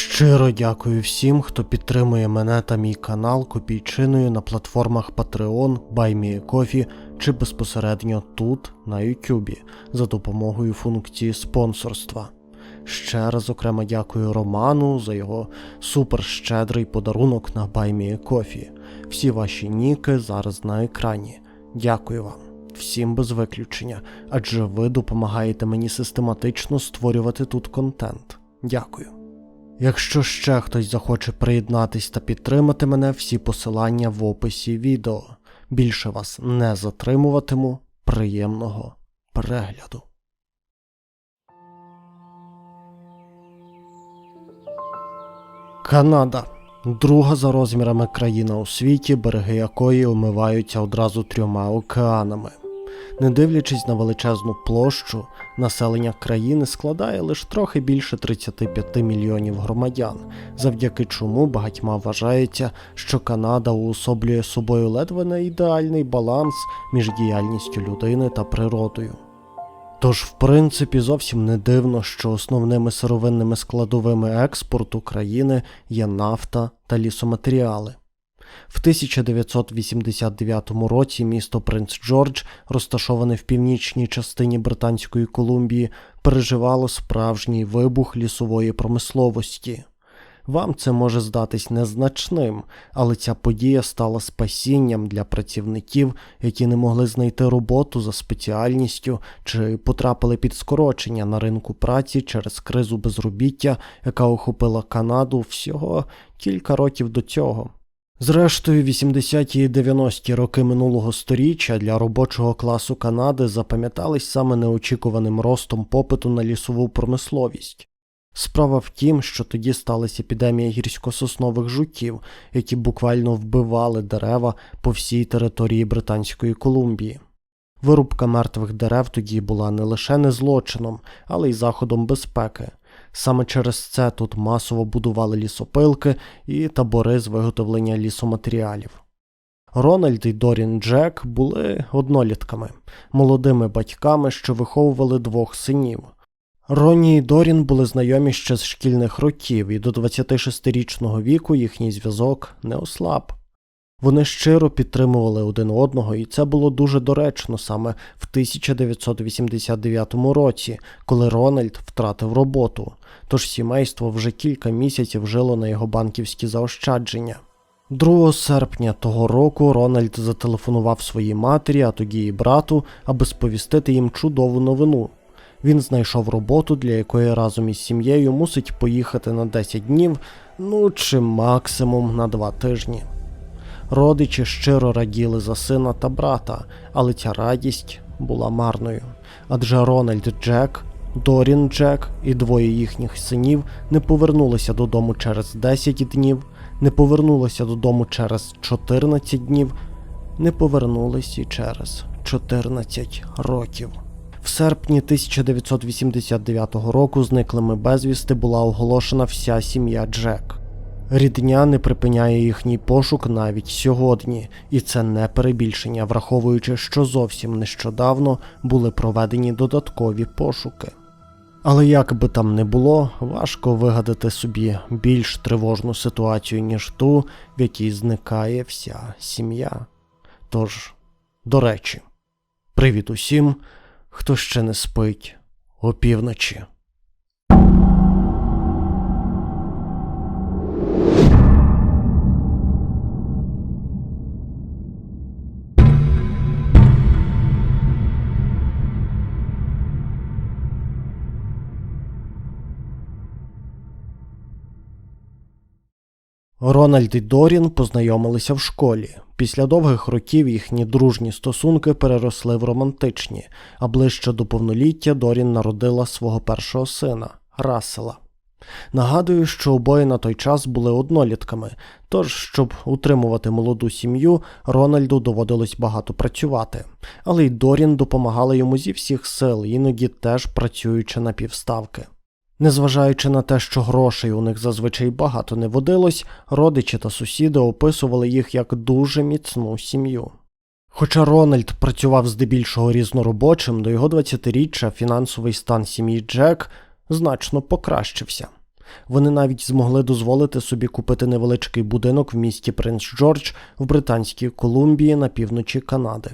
Щиро дякую всім, хто підтримує мене та мій канал копійчиною на платформах Patreon, BuyMeACoffee чи безпосередньо тут, на YouTube, за допомогою функції спонсорства. Ще раз окремо дякую Роману за його суперщедрий подарунок на BuyMeACoffee. Всі ваші ніки зараз на екрані. Дякую вам. Всім без виключення, адже ви допомагаєте мені систематично створювати тут контент. Дякую. Якщо ще хтось захоче приєднатись та підтримати мене, всі посилання в описі відео. Більше вас не затримуватиму. Приємного перегляду. Канада друга за розмірами країна у світі, береги якої омиваються одразу трьома океанами. Не дивлячись на величезну площу, населення країни складає лише трохи більше 35 мільйонів громадян, завдяки чому багатьма вважається, що Канада уособлює собою ледве не ідеальний баланс між діяльністю людини та природою. Тож, в принципі, зовсім не дивно, що основними сировинними складовими експорту країни є нафта та лісоматеріали. В 1989 році місто Принц Джордж, розташоване в північній частині Британської Колумбії, переживало справжній вибух лісової промисловості. Вам це може здатись незначним, але ця подія стала спасінням для працівників, які не могли знайти роботу за спеціальністю чи потрапили під скорочення на ринку праці через кризу безробіття, яка охопила Канаду всього кілька років до цього. Зрештою, 80-ті і 90-ті роки минулого століття для робочого класу Канади запам'ятались саме неочікуваним ростом попиту на лісову промисловість. Справа в тім, що тоді сталася епідемія гірськососнових жуків, які буквально вбивали дерева по всій території Британської Колумбії. Вирубка мертвих дерев тоді була не лише не злочином, але й заходом безпеки. Саме через це тут масово будували лісопилки і табори з виготовлення лісоматеріалів. Рональд і Дорін Джек були однолітками, молодими батьками, що виховували двох синів. Ронні і Дорін були знайомі ще з шкільних років, і до 26-річного віку їхній зв'язок не ослаб. Вони щиро підтримували один одного, і це було дуже доречно саме в 1989 році, коли Рональд втратив роботу, тож сімейство вже кілька місяців жило на його банківські заощадження. 2 серпня того року Рональд зателефонував своїй матері, а тоді і брату, аби сповістити їм чудову новину. Він знайшов роботу, для якої разом із сім'єю мусить поїхати на 10 днів, ну чи максимум на 2 тижні. Родичі щиро раділи за сина та брата, але ця радість була марною. Адже Рональд Джек, Дорін Джек і двоє їхніх синів не повернулися додому через 10 днів, не повернулися додому через 14 днів, не повернулися і через 14 років. В серпні 1989 року зниклими безвісти була оголошена вся сім'я Джек. Рідня не припиняє їхній пошук навіть сьогодні, і це не перебільшення, враховуючи, що зовсім нещодавно були проведені додаткові пошуки. Але як би там не було, важко вигадати собі більш тривожну ситуацію, ніж ту, в якій зникає вся сім'я. Тож, до речі, привіт усім, хто ще не спить опівночі. Рональд і Дорін познайомилися в школі. Після довгих років їхні дружні стосунки переросли в романтичні, а ближче до повноліття Дорін народила свого першого сина Рассела. Нагадую, що обоє на той час були однолітками, тож, щоб утримувати молоду сім'ю, Рональду доводилось багато працювати, але й Дорін допомагала йому зі всіх сил, іноді теж працюючи на півставки. Незважаючи на те, що грошей у них зазвичай багато не водилось, родичі та сусіди описували їх як дуже міцну сім'ю. Хоча Рональд працював здебільшого різноробочим, до його 20-річчя фінансовий стан сім'ї Джек значно покращився. Вони навіть змогли дозволити собі купити невеличкий будинок в місті Принц Джордж в Британській Колумбії на півночі Канади.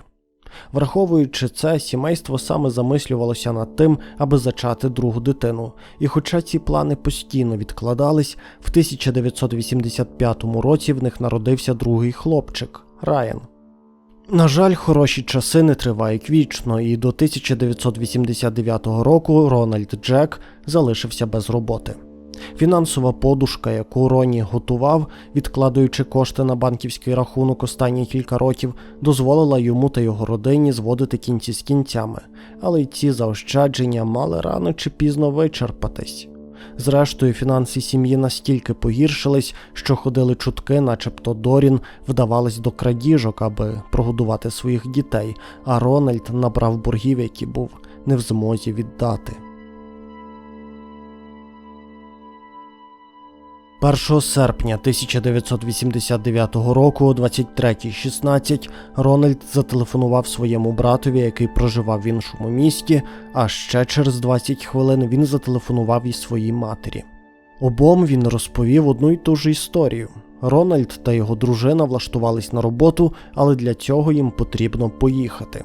Враховуючи це, сімейство саме замислювалося над тим, аби зачати другу дитину. І хоча ці плани постійно відкладались, в 1985 році в них народився другий хлопчик Райан. На жаль, хороші часи не тривають вічно, і до 1989 року Рональд Джек залишився без роботи. Фінансова подушка, яку Роні готував, відкладаючи кошти на банківський рахунок останні кілька років, дозволила йому та його родині зводити кінці з кінцями, але й ці заощадження мали рано чи пізно вичерпатись. Зрештою, фінанси сім'ї настільки погіршились, що ходили чутки, начебто Дорін вдавалась до крадіжок, аби прогодувати своїх дітей, а Рональд набрав боргів, які був не в змозі віддати. 1 серпня 1989 року о 23.16 Рональд зателефонував своєму братові, який проживав в іншому місті, а ще через 20 хвилин він зателефонував і своїй матері. Обом він розповів одну й ту ж історію. Рональд та його дружина влаштувались на роботу, але для цього їм потрібно поїхати.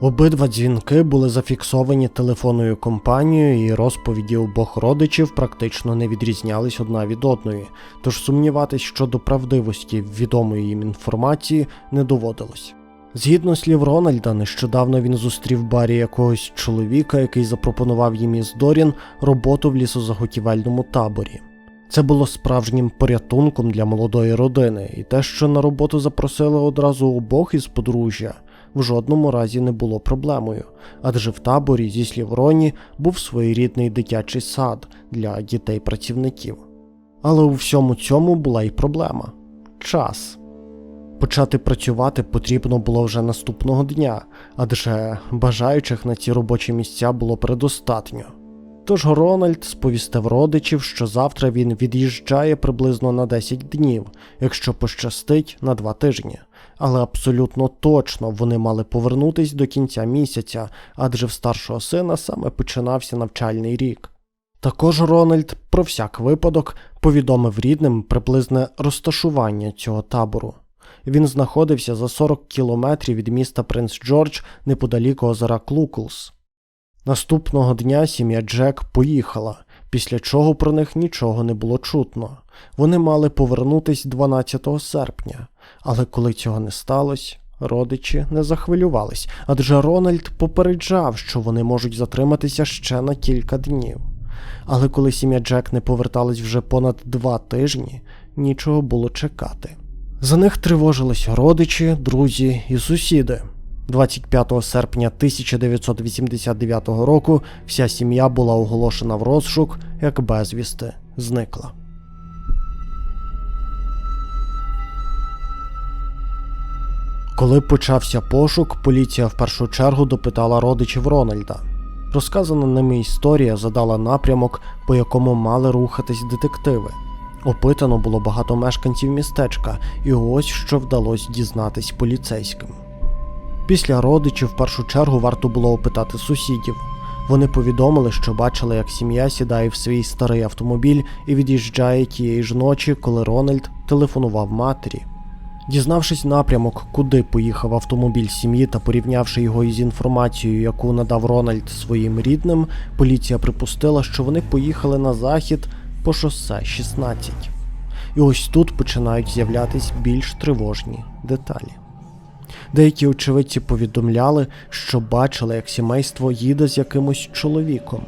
Обидва дзвінки були зафіксовані телефонною компанією, і розповіді обох родичів практично не відрізнялись одна від одної, тож сумніватись щодо правдивості відомої їм інформації не доводилось. Згідно слів Рональда, нещодавно він зустрів барі якогось чоловіка, який запропонував їм із Дорін роботу в лісозаготівельному таборі. Це було справжнім порятунком для молодої родини, і те, що на роботу запросили одразу обох із подружжя, в жодному разі не було проблемою, адже в таборі, зі слів Роні, був своєрідний дитячий сад для дітей-працівників. Але у всьому цьому була й проблема час. Почати працювати потрібно було вже наступного дня, адже бажаючих на ці робочі місця було предостатньо. Тож Рональд сповістив родичів, що завтра він від'їжджає приблизно на 10 днів, якщо пощастить на 2 тижні. Але абсолютно точно вони мали повернутись до кінця місяця, адже в старшого сина саме починався навчальний рік. Також Рональд про всяк випадок повідомив рідним приблизне розташування цього табору. Він знаходився за 40 кілометрів від міста Принц Джордж неподалік озера Клукулс. Наступного дня сім'я Джек поїхала, після чого про них нічого не було чутно. Вони мали повернутись 12 серпня, але коли цього не сталося, родичі не захвилювались, адже Рональд попереджав, що вони можуть затриматися ще на кілька днів. Але коли сім'я Джек не поверталась вже понад два тижні, нічого було чекати. За них тривожились родичі, друзі і сусіди. 25 серпня 1989 року вся сім'я була оголошена в розшук, як безвісти зникла. Коли почався пошук, поліція в першу чергу допитала родичів Рональда. Розказана ними історія задала напрямок, по якому мали рухатись детективи. Опитано було багато мешканців містечка, і ось що вдалося дізнатись поліцейським. Після родичів в першу чергу варто було опитати сусідів. Вони повідомили, що бачили, як сім'я сідає в свій старий автомобіль і від'їжджає тієї ж ночі, коли Рональд телефонував матері. Дізнавшись напрямок, куди поїхав автомобіль сім'ї та порівнявши його із інформацією, яку надав Рональд своїм рідним, поліція припустила, що вони поїхали на захід по шосе 16. І ось тут починають з'являтись більш тривожні деталі. Деякі очевидці повідомляли, що бачили, як сімейство їде з якимось чоловіком.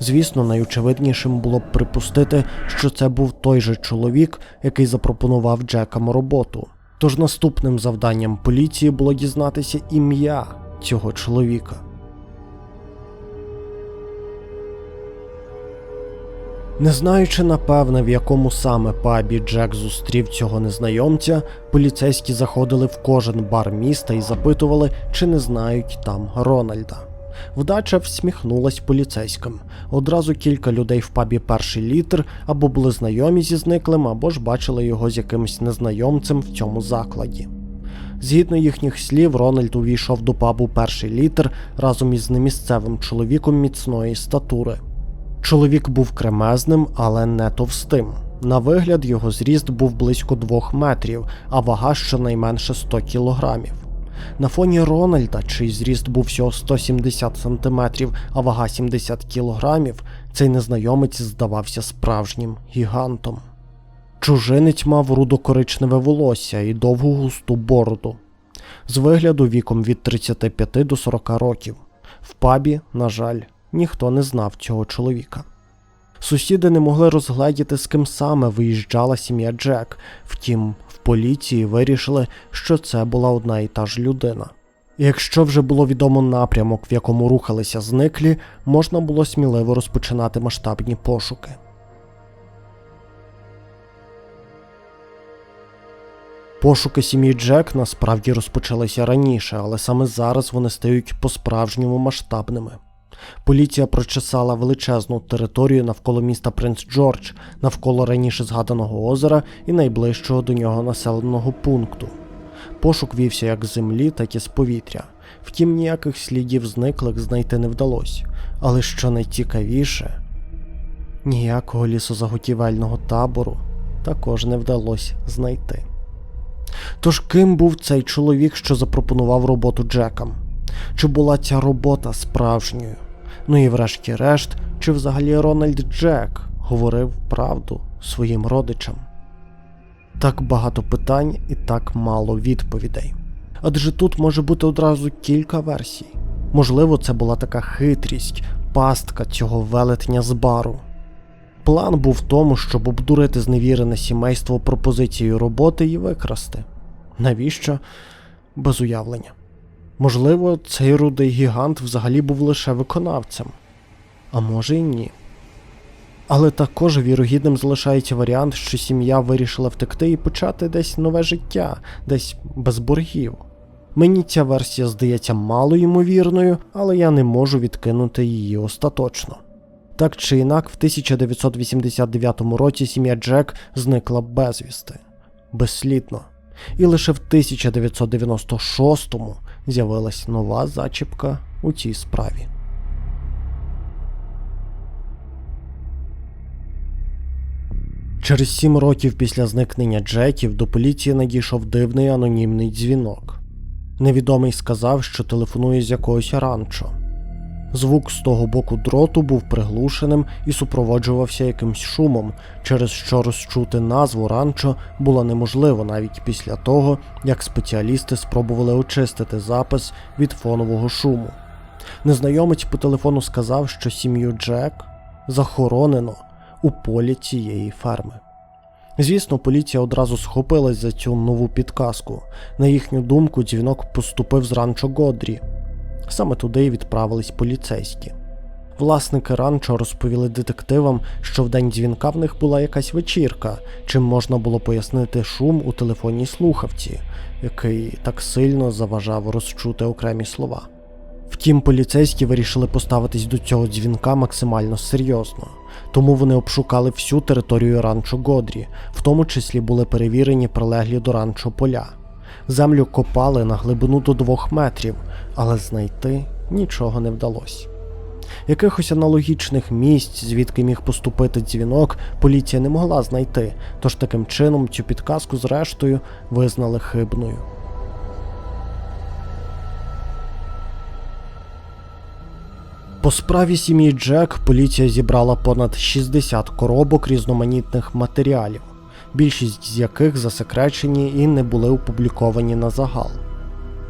Звісно, найочевиднішим було б припустити, що це був той же чоловік, який запропонував Джекам роботу. Тож наступним завданням поліції було дізнатися ім'я цього чоловіка. Не знаючи напевне, в якому саме пабі Джек зустрів цього незнайомця, поліцейські заходили в кожен бар міста і запитували, чи не знають там Рональда. Вдача всміхнулась поліцейським. Одразу кілька людей в пабі перший літр або були знайомі зі зниклим, або ж бачили його з якимось незнайомцем в цьому закладі. Згідно їхніх слів, Рональд увійшов до пабу перший літр разом із немісцевим чоловіком міцної статури. Чоловік був кремезним, але не товстим. На вигляд його зріст був близько двох метрів, а вага щонайменше 100 кілограмів. На фоні Рональда, чий зріст був всього 170 сантиметрів, а вага 70 кілограмів, цей незнайомець здавався справжнім гігантом. Чужинець мав рудокоричневе волосся і довгу густу бороду. З вигляду віком від 35 до 40 років. В пабі, на жаль, ніхто не знав цього чоловіка. Сусіди не могли розгледіти, з ким саме виїжджала сім'я Джек, втім, в поліції вирішили, що це була одна і та ж людина. Якщо вже було відомо напрямок, в якому рухалися зниклі, можна було сміливо розпочинати масштабні пошуки. Пошуки сім'ї Джек насправді розпочалися раніше, але саме зараз вони стають по-справжньому масштабними. Поліція прочесала величезну територію навколо міста Принц Джордж, навколо раніше згаданого озера і найближчого до нього населеного пункту. Пошук вівся як з землі, так і з повітря. Втім, ніяких слідів зниклих знайти не вдалося. Але що найцікавіше, ніякого лісозаготівельного табору також не вдалося знайти. Тож ким був цей чоловік, що запропонував роботу Джекам? Чи була ця робота справжньою? Ну і врешті-решт, чи взагалі Рональд Джек говорив правду своїм родичам? Так багато питань і так мало відповідей. Адже тут може бути одразу кілька версій. Можливо, це була така хитрість, пастка цього велетня з бару. План був в тому, щоб обдурити зневірене сімейство пропозицією роботи і викрасти. Навіщо? Без уявлення. Можливо, цей рудий гігант взагалі був лише виконавцем, а може й ні. Але також вірогідним залишається варіант, що сім'я вирішила втекти і почати десь нове життя, десь без боргів. Мені ця версія здається мало ймовірною, але я не можу відкинути її остаточно. Так чи інак, в 1989 році сім'я Джек зникла безвісти, безслідно. І лише в 1996-му з'явилась нова зачіпка у цій справі. Через сім років після зникнення Джеків до поліції надійшов дивний анонімний дзвінок. Невідомий сказав, що телефонує з якогось ранчо. Звук з того боку дроту був приглушеним і супроводжувався якимсь шумом, через що розчути назву ранчо було неможливо навіть після того, як спеціалісти спробували очистити запис від фонового шуму. Незнайомець по телефону сказав, що сім'ю Джек захоронено у полі цієї ферми. Звісно, поліція одразу схопилась за цю нову підказку. На їхню думку, дзвінок поступив з ранчо Годрі. Саме туди й відправились поліцейські. Власники ранчо розповіли детективам, що в день дзвінка в них була якась вечірка, чим можна було пояснити шум у телефонній слухавці, який так сильно заважав розчути окремі слова. Втім, поліцейські вирішили поставитись до цього дзвінка максимально серйозно, тому вони обшукали всю територію ранчо Годрі, в тому числі були перевірені прилеглі до ранчо поля. Землю копали на глибину до двох метрів, але знайти нічого не вдалося. Якихось аналогічних місць, звідки міг поступити дзвінок, поліція не могла знайти, тож таким чином цю підказку зрештою визнали хибною. По справі сім'ї Джек поліція зібрала понад 60 коробок різноманітних матеріалів, більшість з яких засекречені і не були опубліковані на загал.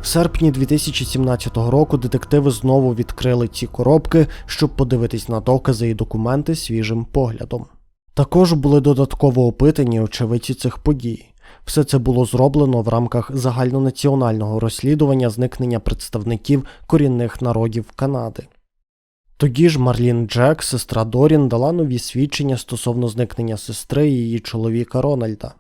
В серпні 2017 року детективи знову відкрили ці коробки, щоб подивитись на докази і документи свіжим поглядом. Також були додатково опитані очевидці цих подій. Все це було зроблено в рамках загальнонаціонального розслідування зникнення представників корінних народів Канади. Тоді ж Марлін Джек, сестра Дорін, дала нові свідчення стосовно зникнення сестри і її чоловіка Рональда.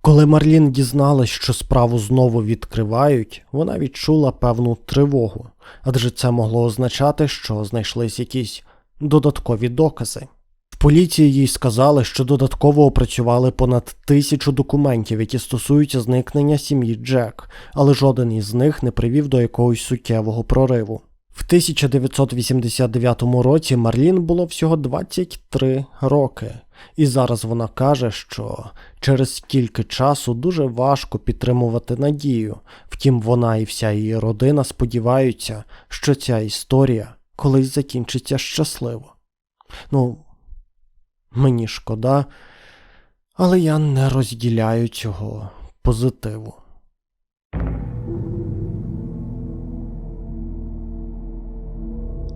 Коли Марлін дізналась, що справу знову відкривають, вона відчула певну тривогу, адже це могло означати, що знайшлись якісь додаткові докази. В поліції їй сказали, що додатково опрацювали понад тисячу документів, які стосуються зникнення сім'ї Джек, але жоден із них не привів до якогось суттєвого прориву. В 1989 році Марлін було всього 23 роки, і зараз вона каже, що через стільки часу дуже важко підтримувати надію. Втім, вона і вся її родина сподіваються, що ця історія колись закінчиться щасливо. Ну, мені шкода, але я не розділяю цього позитиву.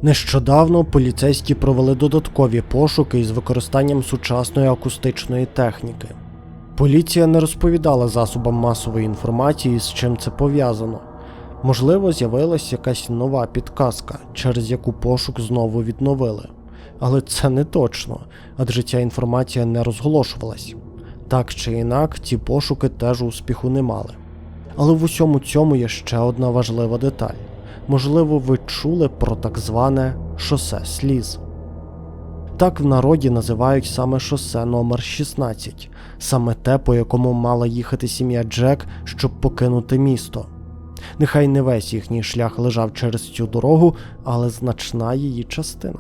Нещодавно поліцейські провели додаткові пошуки із використанням сучасної акустичної техніки. Поліція не розповідала засобам масової інформації, з чим це пов'язано. Можливо, з'явилась якась нова підказка, через яку пошук знову відновили. Але це не точно, адже ця інформація не розголошувалась. Так чи інак, ці пошуки теж успіху не мали. Але в усьому цьому є ще одна важлива деталь. Можливо, ви чули про так зване шосе сліз. Так в народі називають саме шосе номер 16, саме те, по якому мала їхати сім'я Джек, щоб покинути місто. Нехай не весь їхній шлях лежав через цю дорогу, але значна її частина.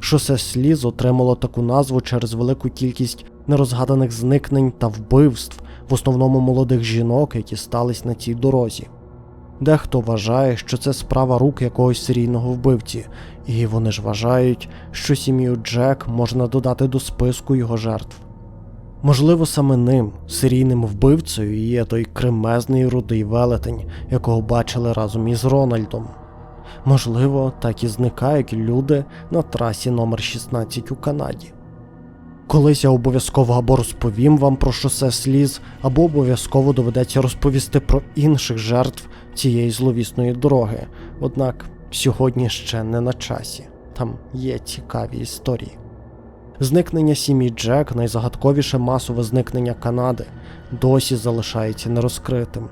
Шосе сліз отримало таку назву через велику кількість нерозгаданих зникнень та вбивств, в основному молодих жінок, які стались на цій дорозі. Дехто вважає, що це справа рук якогось серійного вбивці, і вони ж вважають, що сім'ю Джек можна додати до списку його жертв. Можливо, саме ним, серійним вбивцею, є той кремезний рудий велетень, якого бачили разом із Рональдом. Можливо, так і зникають люди на трасі номер 16 у Канаді. Колись я обов'язково або розповім вам про шосе сліз, або обов'язково доведеться розповісти про інших жертв цієї зловісної дороги. Однак сьогодні ще не на часі. Там є цікаві історії. Зникнення сім'ї Джек, найзагадковіше масове зникнення Канади, досі залишається нерозкритим.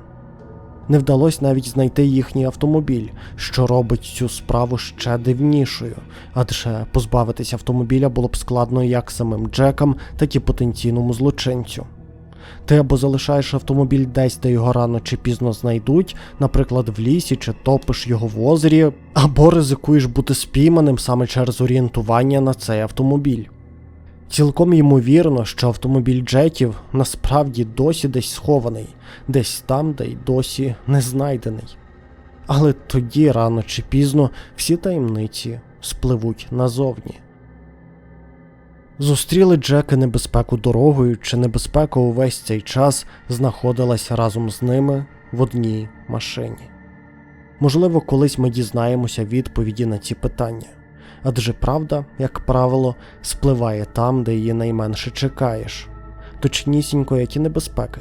Не вдалося навіть знайти їхній автомобіль, що робить цю справу ще дивнішою, адже позбавитися автомобіля було б складно як самим Джекам, так і потенційному злочинцю. Ти або залишаєш автомобіль десь, де його рано чи пізно знайдуть, наприклад, в лісі чи топиш його в озері, або ризикуєш бути спійманим саме через орієнтування на цей автомобіль. Цілком ймовірно, що автомобіль Джеків насправді досі десь схований, десь там, де й досі не знайдений. Але тоді, рано чи пізно, всі таємниці спливуть назовні. Зустріли Джеки небезпеку дорогою, чи небезпека увесь цей час знаходилась разом з ними в одній машині. Можливо, колись ми дізнаємося відповіді на ці питання, адже правда, як правило, спливає там, де її найменше чекаєш, точнісінько, як і небезпеки,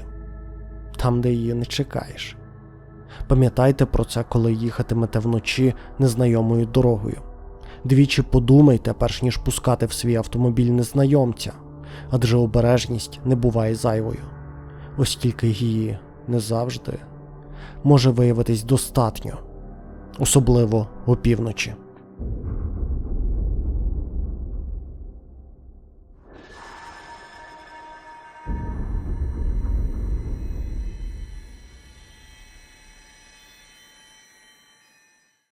там, де її не чекаєш. Пам'ятайте про це, коли їхатимете вночі незнайомою дорогою. Двічі подумайте, перш ніж пускати в свій автомобіль незнайомця, адже обережність не буває зайвою, оскільки її не завжди може виявитись достатньо, особливо опівночі.